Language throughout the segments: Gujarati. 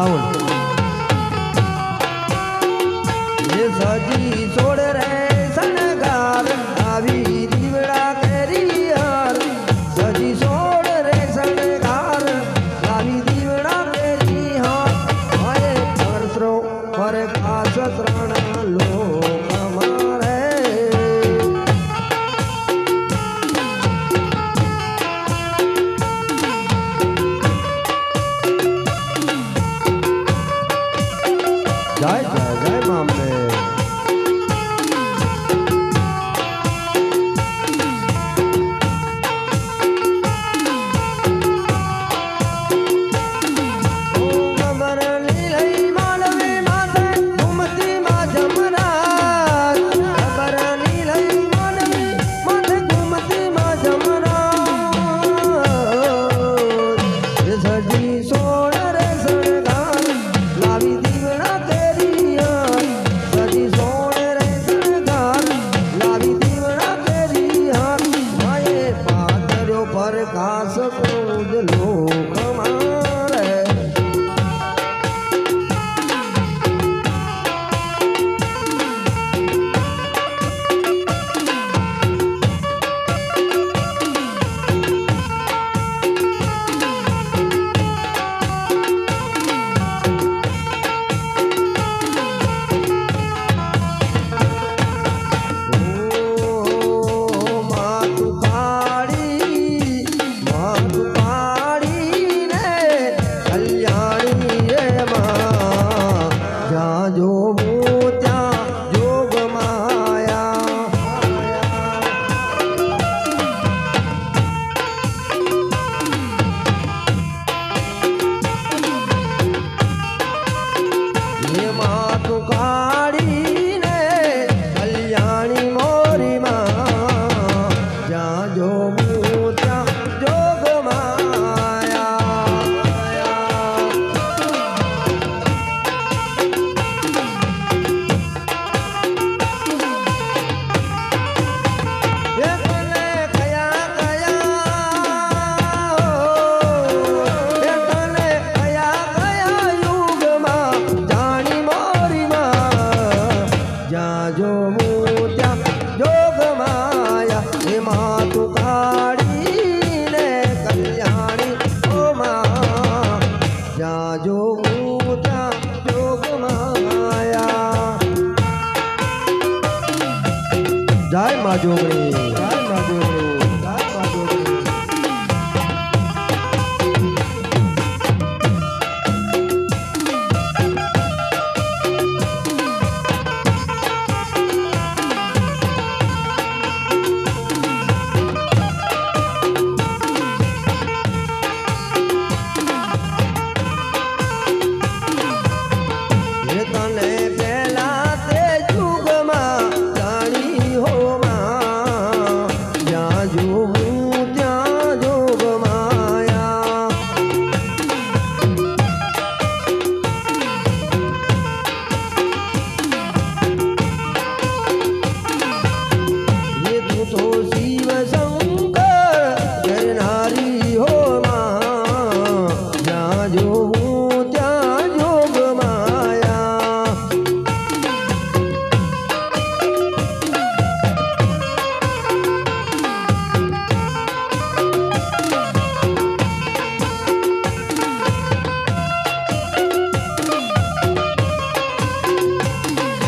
સાવલ જે સજી છોડ રે સનગાર આવી દીવડા કરી હાર. સજી છોડ રે સનગાર આવી દીવડા કરી હાર. હરે પરસરો પર ત્રણ લોક Jai જ્યાં જોવું ત્યાં જોગ માયા. જય મા જય મા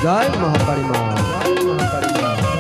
ライ。も測ります。